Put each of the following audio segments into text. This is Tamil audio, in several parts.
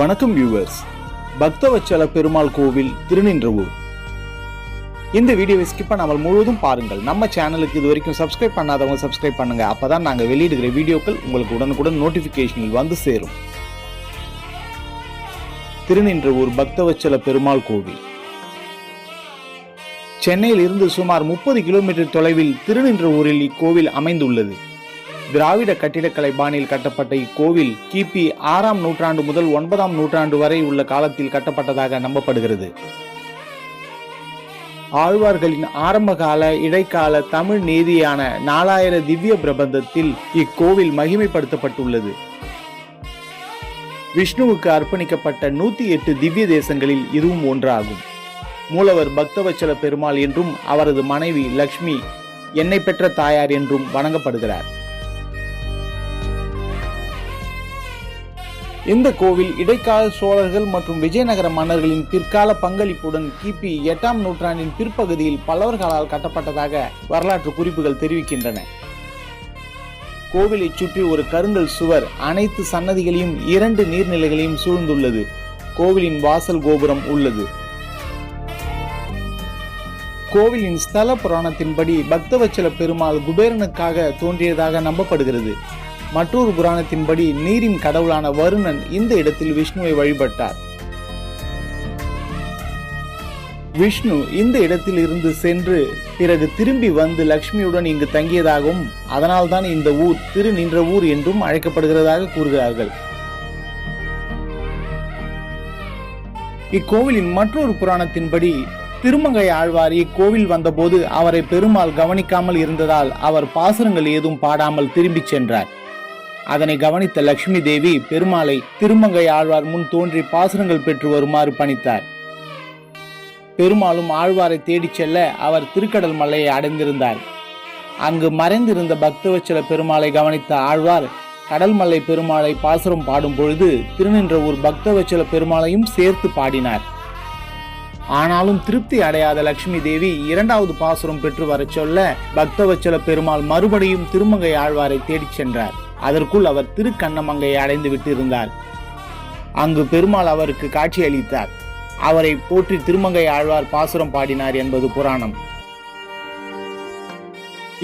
வணக்கம் வியூவர்ஸ் பக்தவச்சல பெருமாள் கோவில் திருநின்றவூர். இந்த வீடியோவை ஸ்கிப் பண்ணாமல் முழுவதும் பாருங்கள். நம்ம சேனலுக்கு இது வரைக்கும் சப்ஸ்கிரைப் பண்ணாதவங்க சப்ஸ்கிரைப் பண்ணுங்க. அப்பதான் நாங்கள் வெளியிடுகிற வீடியோக்கள் உங்களுக்கு உடனுக்குடன் நோட்டிபிகேஷனில் வந்து சேரும். திருநின்றவூர் பக்தவச்சல பெருமாள் கோவில். சென்னையில் இருந்து சுமார் முப்பது கிலோமீட்டர் தொலைவில் திருநின்றவூரில் இக்கோவில் அமைந்துள்ளது. திராவிட கட்டிடக்கலை பாணியில் கட்டப்பட்ட இக்கோவில் கிபி ஆறாம் நூற்றாண்டு முதல் ஒன்பதாம் நூற்றாண்டு வரை உள்ள காலத்தில் கட்டப்பட்டதாக நம்பப்படுகிறது. ஆழ்வார்களின் ஆரம்பகால இடைக்கால தமிழ் நீதியான நாலாயிர திவ்ய பிரபந்தத்தில் இக்கோவில் மகிமைப்படுத்தப்பட்டுள்ளது. விஷ்ணுவுக்கு அர்ப்பணிக்கப்பட்ட நூத்தி எட்டு திவ்ய தேசங்களில் இதுவும் ஒன்றாகும். மூலவர் பக்தவச்சல பெருமாள் என்றும் அவரது மனைவி லக்ஷ்மி என்னை பெற்ற தாயார் என்றும் வணங்கப்படுகிறார். இந்த கோவில் இடைக்கால சோழர்கள் மற்றும் விஜயநகர மன்னர்களின் பிற்கால பங்களிப்புடன் கிபி எட்டாம் நூற்றாண்டின் பிற்பகுதியில் பல்லவர்களால் கட்டப்பட்டதாக வரலாற்று குறிப்புகள் தெரிவிக்கின்றன. கோவிலை சுற்றி ஒரு கருங்கல் சுவர் அனைத்து சன்னதிகளையும் இரண்டு நீர்நிலைகளையும் சூழ்ந்துள்ளது. கோவிலின் வாசல் கோபுரம் உள்ளது. கோவிலின் ஸ்தல புராணத்தின்படி பக்தவச்சல பெருமாள் குபேரனுக்காக தோன்றியதாக நம்பப்படுகிறது. மற்றொரு புராணத்தின்படி நீரின் கடவுளான வருணன் இந்த இடத்தில் விஷ்ணுவை வழிபட்டார். விஷ்ணு இந்த இடத்தில் இருந்து சென்று பிறகு திரும்பி வந்து லக்ஷ்மியுடன் இங்கு தங்கியதாகவும் அதனால்தான் இந்த ஊர் திரு நின்ற ஊர் என்றும் அழைக்கப்படுகிறதாக கூறுகிறார்கள். இக்கோவிலின் மற்றொரு புராணத்தின்படி திருமங்கை ஆழ்வார் இக்கோவில் வந்தபோது அவரை பெருமாள் கவனிக்காமல் இருந்ததால் அவர் பாசுரங்கள் ஏதும் பாடாமல் திரும்பிச் சென்றார். அதனை கவனித்த லட்சுமி தேவி பெருமாளை திருமங்கை ஆழ்வார் முன் தோன்றி பாசுரங்கள் பெற்று வருமாறு பணித்தார். பெருமாளும் ஆழ்வாரை தேடிச் செல்ல அவர் திருக்கடல் மலையை அடைந்திருந்தார். அங்கு மறைந்திருந்த பக்தவச்சல பெருமாளை கவனித்த ஆழ்வார் கடல்மலை பெருமாளை பாசுரம் பாடும் பொழுது திருநின்றவூர் பக்தவச்சல பெருமாளையும் சேர்த்து பாடினார். ஆனாலும் திருப்தி அடையாத லட்சுமி தேவி இரண்டாவது பாசுரம் பெற்று வரச் சொல்ல பக்தவச்சல பெருமாள் மறுபடியும் திருமங்கை ஆழ்வாரை தேடிச் சென்றார். அதற்குள் அவர் திருக்கண்ணமங்கையை அடைந்து விட்டிருந்தார். அங்கு பெருமாள் அவருக்கு காட்சி அளித்தார். அவரை போற்றி திருமங்கை ஆழ்வார் பாசுரம் பாடினார் என்பது புராணம்.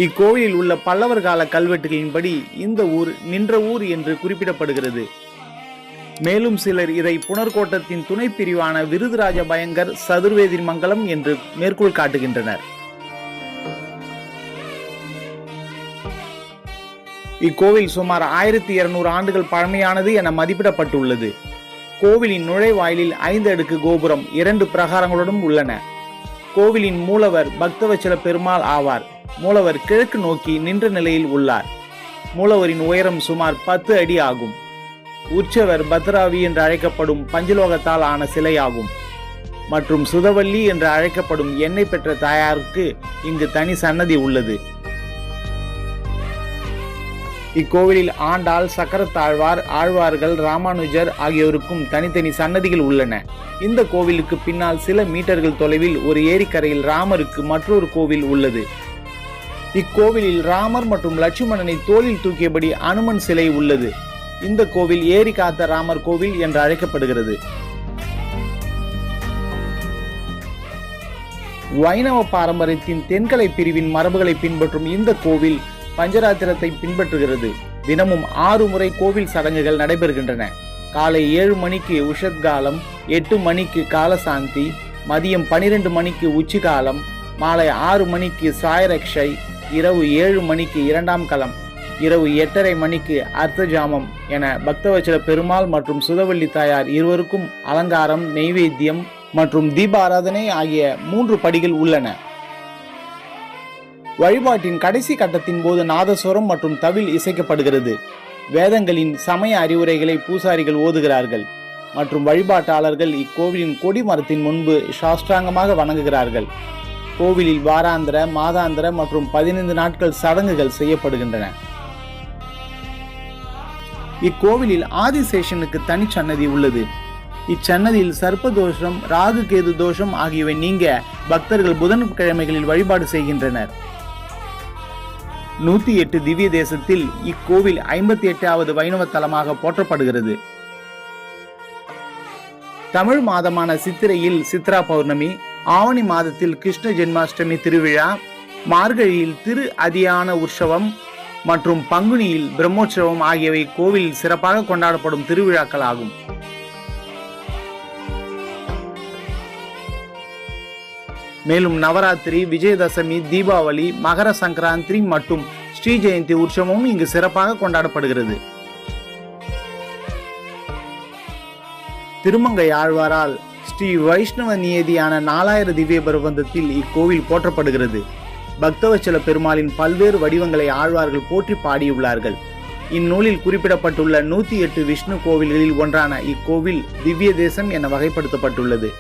இக்கோயிலில் உள்ள பல்லவர் கால கல்வெட்டுகளின்படி இந்த ஊர் நின்ற ஊர் என்று குறிப்பிடப்படுகிறது. மேலும் சிலர் இதை புனர்கோட்டத்தின் துணை பிரிவான விருதுராஜ பயங்கர் சதுர்வேதி மங்கலம் என்று மேற்கோள் காட்டுகின்றனர். இக்கோவில் சுமார் ஆயிரத்தி இருநூறு ஆண்டுகள் பழமையானது என மதிப்பிடப்பட்டுள்ளது. கோவிலின் நுழைவாயிலில் ஐந்து அடுக்கு கோபுரம் இரண்டு பிரகாரங்களுடன் உள்ளன. கோவிலின் மூலவர் பக்தவச்சல பெருமாள் ஆவார். மூலவர் கிழக்கு நோக்கி நின்ற நிலையில் உள்ளார். மூலவரின் உயரம் சுமார் பத்து அடி ஆகும். உற்சவர் பத்ராவி என்று அழைக்கப்படும் பஞ்சலோகத்தால் ஆன சிலையாகும். மற்றும் சுதவல்லி என்று அழைக்கப்படும் எண்ணெய் பெற்ற தாயாருக்கு இங்கு தனி சன்னதி உள்ளது. இக்கோவிலில் ஆண்டாள் சக்கரத்தாழ்வார் ஆழ்வார்கள் ராமானுஜர் ஆகியோருக்கும் தனித்தனி சன்னதிகள் உள்ளன. இந்த கோவிலுக்கு பின்னால் சில மீட்டர்கள் தொலைவில் ஒரு ஏரிக்கரையில் ராமருக்கு மற்றொரு கோவில் உள்ளது. இக்கோவிலில் ராமர் மற்றும் லட்சுமணனை தோளில் தூக்கியபடி அனுமன் சிலை உள்ளது. இந்த கோவில் ஏரி காத்த ராமர் கோவில் என்று அழைக்கப்படுகிறது. வைணவ பாரம்பரியத்தின் தென்கலை பிரிவின் மரபுகளை பின்பற்றும் இந்த கோவில் பஞ்சராத்திரத்தை பின்பற்றுகிறது. தினமும் ஆறு முறை கோவில் சடங்குகள் நடைபெறுகின்றன. காலை ஏழு மணிக்கு உஷத்காலம் எட்டு மணிக்கு காலசாந்தி மதியம் பனிரெண்டு மணிக்கு உச்சிகாலம் மாலை ஆறு மணிக்கு சாயரக்ஷை இரவு ஏழு மணிக்கு இரண்டாம் களம் இரவு எட்டரை மணிக்கு அர்த்தஜாமம் என பக்தவச்சல பெருமாள் மற்றும் சுதவள்ளி தாயார் இருவருக்கும் அலங்காரம் நெய்வேத்தியம் மற்றும் தீப ஆராதனை ஆகிய மூன்று படிகள் உள்ளன. வழிபாட்டின் கடைசி கட்டத்தின் போது நாதஸ்வரம் மற்றும் தவில் இசைக்கப்படுகிறது. வேதங்களின் சமய அறிவுரைகளை பூசாரிகள் ஓதுகிறார்கள். மற்றும் வழிபாட்டாளர்கள் இக்கோவிலின் கொடி மரத்தின் முன்பு சாஷ்டாங்கமாக வணங்குகிறார்கள். கோவிலில் வாராந்திர மாதாந்திர மற்றும் பதினைந்து நாட்கள் சடங்குகள் செய்யப்படுகின்றன. இக்கோவிலில் ஆதிசேஷனுக்கு தனி சன்னதி உள்ளது. இச்சன்னதியில் சர்ப்ப தோஷம் ராகு கேது தோஷம் ஆகியவை நீங்க பக்தர்கள் புதன்கிழமைகளில் வழிபாடு செய்கின்றனர். நூத்தி எட்டு திவ்ய தேசத்தில் இக்கோவில் ஐம்பத்தி எட்டாவது வைணவ தலமாக போற்றப்படுகிறது. தமிழ் மாதமான சித்திரையில் சித்ரா பௌர்ணமி ஆவணி மாதத்தில் கிருஷ்ண ஜென்மாஷ்டமி திருவிழா மார்கழியில் திரு அதியான உற்சவம் மற்றும் பங்குனியில் பிரம்மோற்சவம் ஆகியவை கோவிலில் சிறப்பாக கொண்டாடப்படும் திருவிழாக்கள் ஆகும் மேலும் நவராத்திரி விஜயதசமி தீபாவளி மகர சங்கராந்தி மற்றும் ஸ்ரீ ஜெயந்தி உற்சவமும் இங்கு சிறப்பாக கொண்டாடப்படுகிறது. திருமங்கை ஆழ்வாரால் ஸ்ரீ வைஷ்ணவ நியதியான நாலாயிர திவ்ய பிரபந்தத்தில் இக்கோவில் போற்றப்படுகிறது. பக்தவச்சல பெருமாளின் பல்வேறு வடிவங்களை ஆழ்வார்கள் போற்றி பாடியுள்ளார்கள். இந்நூலில் குறிப்பிடப்பட்டுள்ள நூத்தி எட்டு விஷ்ணு கோவில்களில் ஒன்றான இக்கோவில் திவ்ய தேசம் என வகைப்படுத்தப்பட்டுள்ளது.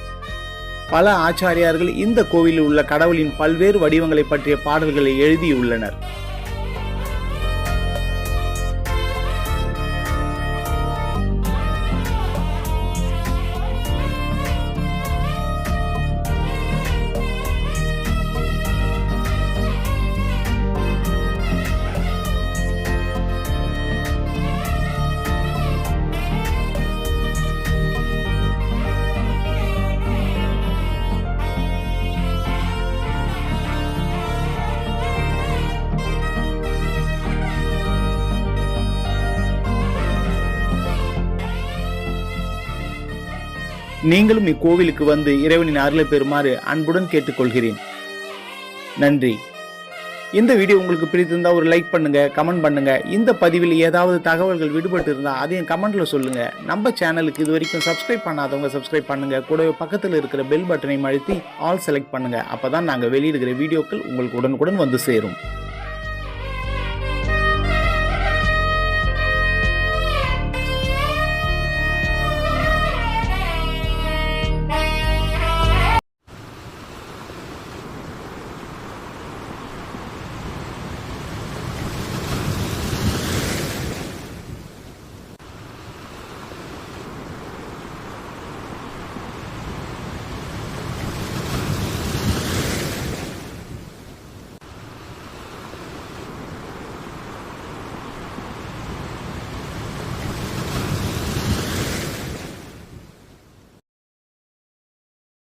பல ஆச்சாரியார்கள் இந்த கோவிலில் உள்ள கடவுளின் பல்வேறு வடிவங்களை பற்றிய பாடல்களை எழுதியுள்ளனர். நீங்களும் இக்கோவிலுக்கு வந்து இறைவனின் அருளை பெறுமாறு அன்புடன் கேட்டுக்கொள்கிறேன். நன்றி. இந்த வீடியோ உங்களுக்கு பிடித்திருந்தா ஒரு லைக் பண்ணுங்க கமெண்ட் பண்ணுங்க. இந்த பதிவில் ஏதாவது தகவல்கள் விடுபட்டு இருந்தா அதையும் கமெண்ட்ல சொல்லுங்க. நம்ம சேனலுக்கு இது வரைக்கும் சப்ஸ்கிரைப் பண்ணாதவங்க சப்ஸ்கிரைப் பண்ணுங்க. கூடவே பக்கத்தில் இருக்கிற பெல் பட்டனை அழுத்தி ஆல் செலக்ட் பண்ணுங்க. அப்பதான் நாங்கள் வெளியிடுகிற வீடியோக்கள் உங்களுக்கு உடனுக்குடன் வந்து சேரும்.